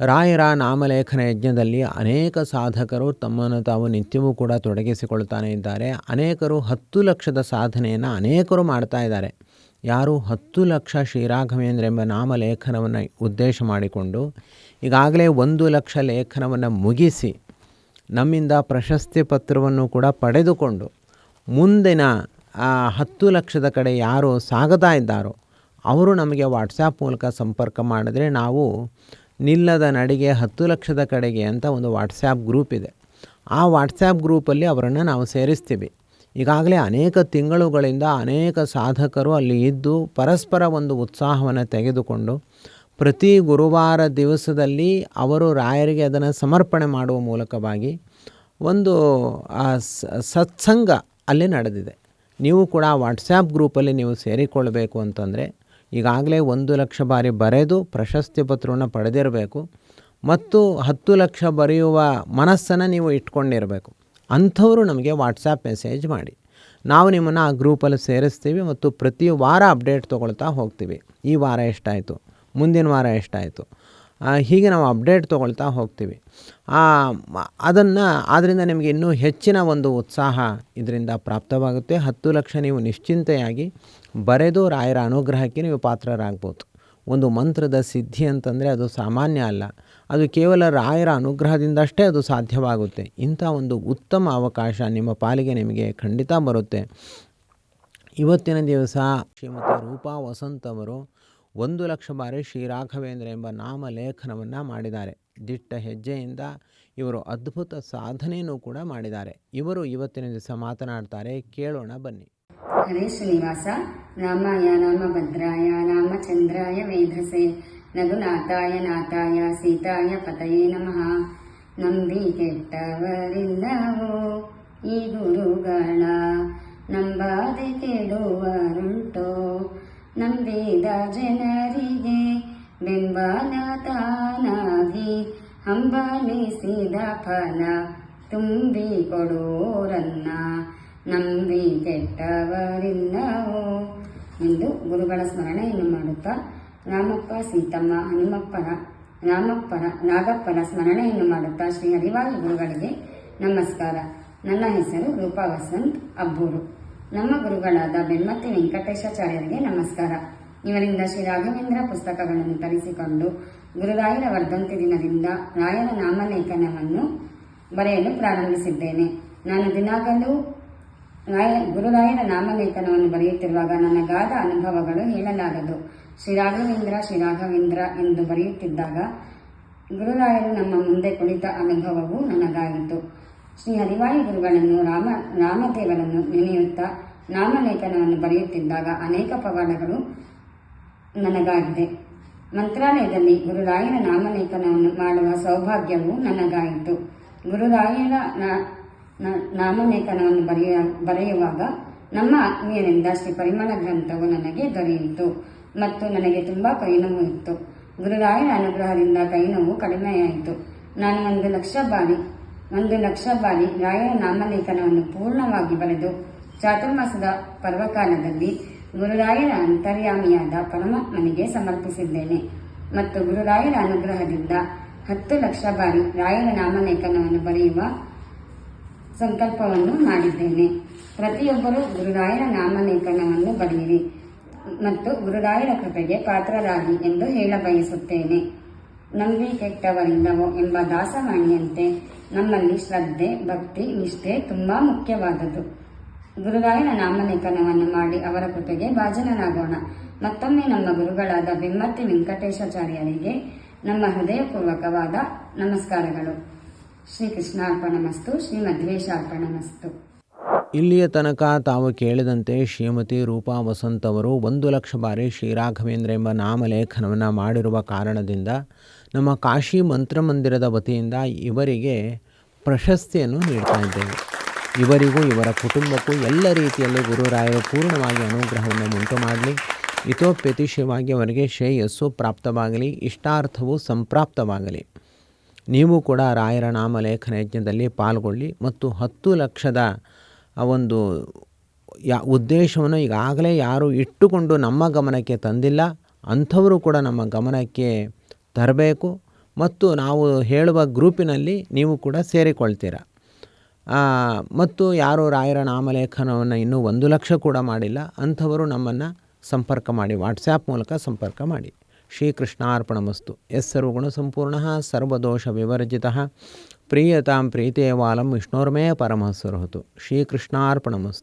ರಾಯರ ನಾಮಲೇಖನ ಯಜ್ಞದಲ್ಲಿ ಅನೇಕ ಸಾಧಕರು ತಮ್ಮನ್ನು ತಾವು ನಿತ್ಯವೂ ಕೂಡ ತೊಡಗಿಸಿಕೊಳ್ತಾನೆ ಇದ್ದಾರೆ. ಅನೇಕರು ಹತ್ತು ಲಕ್ಷದ ಸಾಧನೆಯನ್ನು ಅನೇಕರು ಮಾಡ್ತಾ ಇದ್ದಾರೆ. ಯಾರು ಹತ್ತು ಲಕ್ಷ ಶ್ರೀರಾಘವೇಂದ್ರ ಎಂಬ ನಾಮಲೇಖನವನ್ನು ಉದ್ದೇಶ ಮಾಡಿಕೊಂಡು ಈಗಾಗಲೇ ಒಂದು ಲಕ್ಷ ಲೇಖನವನ್ನು ಮುಗಿಸಿ ನಮ್ಮಿಂದ ಪ್ರಶಸ್ತಿ ಪತ್ರವನ್ನು ಕೂಡ ಪಡೆದುಕೊಂಡು ಮುಂದಿನ ಹತ್ತು ಲಕ್ಷದ ಕಡೆ ಯಾರು ಸಾಗತಾ ಇದ್ದಾರೋ, ಅವರು ನಮಗೆ ವಾಟ್ಸಾಪ್ ಮೂಲಕ ಸಂಪರ್ಕ ಮಾಡಿದ್ರೆ ನಾವು ನಿಲ್ಲದ ನಡಿಗೆ ಹತ್ತು ಲಕ್ಷದ ಕಡೆಗೆ ಅಂತ ಒಂದು ವಾಟ್ಸ್ಯಾಪ್ ಗ್ರೂಪ್ ಇದೆ. ಆ ವಾಟ್ಸ್ಯಾಪ್ ಗ್ರೂಪಲ್ಲಿ ಅವರನ್ನು ನಾವು ಸೇರಿಸ್ತೀವಿ. ಈಗಾಗಲೇ ಅನೇಕ ತಿಂಗಳುಗಳಿಂದ ಅನೇಕ ಸಾಧಕರು ಅಲ್ಲಿ ಇದ್ದು ಪರಸ್ಪರ ಒಂದು ಉತ್ಸಾಹವನ್ನು ತೆಗೆದುಕೊಂಡು ಪ್ರತಿ ಗುರುವಾರ ದಿವಸದಲ್ಲಿ ಅವರು ರಾಯರಿಗೆ ಅದನ್ನು ಸಮರ್ಪಣೆ ಮಾಡುವ ಮೂಲಕವಾಗಿ ಒಂದು ಸತ್ಸಂಗ ಅಲ್ಲಿ ನಡೆದಿದೆ. ನೀವು ಕೂಡ ವಾಟ್ಸ್ಯಾಪ್ ಗ್ರೂಪಲ್ಲಿ ನೀವು ಸೇರಿಕೊಳ್ಳಬೇಕು ಅಂತಂದರೆ ಈಗಾಗಲೇ ಒಂದು ಲಕ್ಷ ಬಾರಿ ಬರೆದು ಪ್ರಶಸ್ತಿ ಪತ್ರವನ್ನು ಪಡೆದಿರಬೇಕು. ಮತ್ತು ಹತ್ತು ಲಕ್ಷ ಬರೆಯುವ ಮನಸ್ಸನ್ನು ನೀವು ಇಟ್ಕೊಂಡಿರಬೇಕು. ಅಂಥವರು ನಮಗೆ ವಾಟ್ಸಾಪ್ ಮೆಸೇಜ್ ಮಾಡಿ. ನಾವು ನಿಮ್ಮನ್ನು ಆ ಗ್ರೂಪಲ್ಲಿ ಸೇರಿಸ್ತೀವಿ ಮತ್ತು ಪ್ರತಿ ವಾರ ಅಪ್ಡೇಟ್ ತೊಗೊಳ್ತಾ ಹೋಗ್ತೀವಿ. ಈ ವಾರ ಎಷ್ಟಾಯಿತು? ಮುಂದಿನ ವಾರ ಎಷ್ಟಾಯಿತು? ಹೀಗೆ ನಾವು ಅಪ್ಡೇಟ್ ತೊಗೊಳ್ತಾ ಹೋಗ್ತೀವಿ. ಅದನ್ನು ಆದ್ದರಿಂದ ನಿಮಗೆ ಇನ್ನೂ ಹೆಚ್ಚಿನ ಒಂದು ಉತ್ಸಾಹ ಇದರಿಂದ ಪ್ರಾಪ್ತವಾಗುತ್ತೆ. ಹತ್ತು ಲಕ್ಷ ನೀವು ನಿಶ್ಚಿಂತೆಯಾಗಿ ಬರೆದು ರಾಯರ ಅನುಗ್ರಹಕ್ಕೆ ನೀವು ಪಾತ್ರರಾಗ್ಬೋದು. ಒಂದು ಮಂತ್ರದ ಸಿದ್ಧಿ ಅಂತಂದರೆ ಅದು ಸಾಮಾನ್ಯ ಅಲ್ಲ. ಅದು ಕೇವಲ ರಾಯರ ಅನುಗ್ರಹದಿಂದಷ್ಟೇ ಅದು ಸಾಧ್ಯವಾಗುತ್ತೆ. ಇಂಥ ಒಂದು ಉತ್ತಮ ಅವಕಾಶ ನಿಮ್ಮ ಪಾಲಿಗೆ ನಿಮಗೆ ಖಂಡಿತ ಬರುತ್ತೆ. ಇವತ್ತಿನ ದಿವಸ ಶ್ರೀಮತಿ ರೂಪಾ ವಸಂತ್ ಅವರು ಒಂದು ಲಕ್ಷ ಬಾರಿ ಶ್ರೀರಾಘವೇಂದ್ರ ಎಂಬ ನಾಮಲೇಖನವನ್ನು ಮಾಡಿದ್ದಾರೆ. ದಿಟ್ಟ ಹೆಜ್ಜೆಯಿಂದ ಇವರು ಅದ್ಭುತ ಸಾಧನೆಯನ್ನು ಕೂಡ ಮಾಡಿದ್ದಾರೆ. ಇವರು ಇವತ್ತಿನ ದಿವಸ ಮಾತನಾಡ್ತಾರೆ, ಕೇಳೋಣ ಬನ್ನಿ. ಹರೇ ಶ್ರೀನಿವಾಸ, ರಾಮಾಯ ನಾಮ ಚಂದ್ರಾಯ ವೇಧಸೆ ನಗುನಾಥಾಯ ನಾಥಾಯ, ಸೀತಾಯ ಪತಯೇ ನಮಃ. ನಂಬಿ ಕೆಟ್ಟವರಿಲ್ಲವೋ ಈ ಗುರುಗಳ, ನಂಬಾದೆ ಕೆಡುವರುಂಟೋ ನಂಬಿದ ಜನರಿಗೆ ಬೆಂಬಲ ತಾನಾಗಿ ಹಂಬಲಿಸಿದ ಫಲ ತುಂಬಿ ಕೊಡೋರನ್ನ ನಂಬಿ ಕೆಟ್ಟವರಿಲ್ಲವೋ ಎಂದು ಗುರುಗಳ ಸ್ಮರಣೆಯನ್ನು ಮಾಡುತ್ತಾ ರಾಮಪ್ಪ ಸೀತಮ್ಮ ಹನುಮಪ್ಪನ, ರಾಮಪ್ಪನ, ನಾಗಪ್ಪನ ಸ್ಮರಣೆಯನ್ನು ಮಾಡುತ್ತಾ ಶ್ರೀ ಹರಿವಾಯು ಗುರುಗಳಿಗೆ ನಮಸ್ಕಾರ. ನನ್ನ ಹೆಸರು ರೂಪಾ ವಸಂತ್ ಅಬ್ಬೂರು. ನಮ್ಮ ಗುರುಗಳಾದ ಬೆನ್ಮತ್ತಿ ವೆಂಕಟೇಶಾಚಾರ್ಯರಿಗೆ ನಮಸ್ಕಾರ. ಇವರಿಂದ ಶ್ರೀ ರಾಘವೇಂದ್ರ ಪುಸ್ತಕಗಳನ್ನು ತರಿಸಿಕೊಂಡು ಗುರುರಾಯರ ವರ್ಧಂತಿ ದಿನದಿಂದ ರಾಯರ ನಾಮಲೇಖನವನ್ನು ಬರೆಯಲು ಪ್ರಾರಂಭಿಸಿದ್ದೇನೆ. ನಾನು ದಿನಾಗಲೂ ರಾಯ, ಗುರುರಾಯರ ನಾಮಲೇಖನವನ್ನು ಬರೆಯುತ್ತಿರುವಾಗ ನನಗಾದ ಅನುಭವಗಳು ಹೇಳಲಾಗದು ಶ್ರೀ ರಾಘವೇಂದ್ರ ಶ್ರೀ ರಾಘವೇಂದ್ರ ಎಂದು ಬರೆಯುತ್ತಿದ್ದಾಗ ಗುರುರಾಯರು ನಮ್ಮ ಮುಂದೆ ಕುಳಿತ ಅನುಭವವು ನನಗಾಯಿತು. ಶ್ರೀ ಹರಿವಾಯು ಗುರುಗಳನ್ನು ರಾಮ ರಾಮದೇವರನ್ನು ನೆನೆಯುತ್ತಾ ನಾಮಲೇಖನವನ್ನು ಬರೆಯುತ್ತಿದ್ದಾಗ ಅನೇಕ ಪವಾಡಗಳು ನನಗಾಗಿದೆ. ಮಂತ್ರಾಲಯದಲ್ಲಿ ಗುರುರಾಯನ ನಾಮಲೇಖನವನ್ನು ಮಾಡುವ ಸೌಭಾಗ್ಯವು ನನಗಾಯಿತು. ಗುರುರಾಯನ ನಾಮಲೇಖನವನ್ನು ಬರೆಯ, ಬರೆಯುವಾಗ ನಮ್ಮ ಆತ್ಮೀಯರಿಂದ ಶ್ರೀ ಪರಿಮಳ ಗ್ರಂಥವು ನನಗೆ ದೊರೆಯಿತು ಮತ್ತು ನನಗೆ ತುಂಬ ಕೈನೋವು ಇತ್ತು. ಗುರುರಾಯನ ಅನುಗ್ರಹದಿಂದ ಕೈನೋವು ಕಡಿಮೆಯಾಯಿತು. ನಾನು ಒಂದು ಲಕ್ಷ ಬಾರಿ ಒಂದು ಲಕ್ಷ ಬಾರಿ ರಾಯರ ನಾಮಲೇಖನವನ್ನು ಪೂರ್ಣವಾಗಿ ಬರೆದು ಚಾತುರ್ಮಾಸದ ಪರ್ವಕಾಲದಲ್ಲಿ ಗುರುರಾಯರ ಅಂತರ್ಯಾಮಿಯಾದ ಪರಮಾತ್ಮನಿಗೆ ಸಮರ್ಪಿಸಿದ್ದೇನೆ. ಮತ್ತು ಗುರುರಾಯರ ಅನುಗ್ರಹದಿಂದ ಹತ್ತು ಲಕ್ಷ ಬಾರಿ ರಾಯರ ನಾಮಲೇಖನವನ್ನು ಬರೆಯುವ ಸಂಕಲ್ಪವನ್ನು ಮಾಡಿದ್ದೇನೆ. ಪ್ರತಿಯೊಬ್ಬರೂ ಗುರುರಾಯರ ನಾಮಲೇಖನವನ್ನು ಬರೆಯಿರಿ ಮತ್ತು ಗುರುರಾಯರ ಕೃಪೆಗೆ ಪಾತ್ರರಾಗಿ ಎಂದು ಹೇಳ ಬಯಸುತ್ತೇನೆ ನಂಬಿ ಕೆಟ್ಟವರಿಲ್ಲವೋ ಎಂಬ ದಾಸವಾಣಿಯಂತೆ ನಮ್ಮಲ್ಲಿ ಶ್ರದ್ಧೆ, ಭಕ್ತಿ, ನಿಷ್ಠೆ ತುಂಬಾ ಮುಖ್ಯವಾದದ್ದು. ಗುರುಗಾಯನ ನಾಮಲೇಖನವನ್ನು ಮಾಡಿ ಅವರ ಕೃಪೆಗೆ ಭಾಜನರಾಗೋಣ. ಮತ್ತೊಮ್ಮೆ ನಮ್ಮ ಗುರುಗಳಾದ ಬಿಮ್ಮತ್ತಿ ವೆಂಕಟೇಶಾಚಾರ್ಯರಿಗೆ ನಮ್ಮ ಹೃದಯಪೂರ್ವಕವಾದ ನಮಸ್ಕಾರಗಳು. ಶ್ರೀ ಕೃಷ್ಣಾರ್ಪಣಮಸ್ತು ಶ್ರೀ ಮಧ್ವೇಶಾರ್ಪಣಮಸ್ತು ಇಲ್ಲಿಯ ತನಕ ತಾವು ಕೇಳಿದಂತೆ ಶ್ರೀಮತಿ ರೂಪಾ ವಸಂತ್ ಅವರು ಒಂದು ಲಕ್ಷ ಬಾರಿ ಶ್ರೀರಾಘವೇಂದ್ರ ಎಂಬ ನಾಮಲೇಖನವನ್ನು ಮಾಡಿರುವ ಕಾರಣದಿಂದ ನಮ್ಮ ಕಾಶಿ ಮಂತ್ರಮಂದಿರದ ವತಿಯಿಂದ ಇವರಿಗೆ ಪ್ರಶಸ್ತಿಯನ್ನು ನೀಡ್ತಾ ಇದ್ದೇವೆ. ಇವರಿಗೂ, ಇವರ ಕುಟುಂಬಕ್ಕೂ ಎಲ್ಲ ರೀತಿಯಲ್ಲಿ ಗುರುರಾಯರು ಪೂರ್ಣವಾಗಿ ಅನುಗ್ರಹವನ್ನು ಉಂಟು ಮಾಡಲಿ. ಇತೋಪ್ಯತಿಶಯವಾಗಿ ಅವರಿಗೆ ಶ್ರೇಯಸ್ಸು ಪ್ರಾಪ್ತವಾಗಲಿ, ಇಷ್ಟಾರ್ಥವು ಸಂಪ್ರಾಪ್ತವಾಗಲಿ. ನೀವು ಕೂಡ ರಾಯರ ನಾಮಲೇಖನ ಯಜ್ಞದಲ್ಲಿ ಪಾಲ್ಗೊಳ್ಳಿ ಮತ್ತು ಹತ್ತು ಲಕ್ಷದ ಆ ಒಂದು ಯಾ ಉದ್ದೇಶವನ್ನು ಈಗಾಗಲೇ ಯಾರು ಇಟ್ಟುಕೊಂಡು ನಮ್ಮ ಗಮನಕ್ಕೆ ತಂದಿಲ್ಲ. ಅಂಥವರು ಕೂಡ ನಮ್ಮ ಗಮನಕ್ಕೆ ತರಬೇಕು ಮತ್ತು ನಾವು ಹೇಳುವ ಗ್ರೂಪಿನಲ್ಲಿ ನೀವು ಕೂಡ ಸೇರಿಕೊಳ್ತೀರ. ಮತ್ತು ಯಾರು ರಾಯರ ನಾಮಲೇಖನವನ್ನು ಇನ್ನೂ ಒಂದು ಲಕ್ಷ ಕೂಡ ಮಾಡಿಲ್ಲ, ಅಂಥವರು ನಮ್ಮನ್ನು ಸಂಪರ್ಕ ಮಾಡಿ ವಾಟ್ಸ್ಯಾಪ್ ಮೂಲಕ ಸಂಪರ್ಕ ಮಾಡಿ. ಶ್ರೀಕೃಷ್ಣಾರ್ಪಣಮಸ್ತು. ಎಸ್ ಸರ್ವಗುಣ ಸಂಪೂರ್ಣ ಸರ್ವದೋಷ ವಿವರ್ಜಿತ, ಪ್ರೀಯತಾಂ ಪ್ರೀತೇವಾಲಂ ವಿಷ್ಣೋರ್ಮೇ ಪರಮಃ ಸುರಹತು ಶ್ರೀಕೃಷ್ಣಾರ್ಪಣಮಸ್ತು.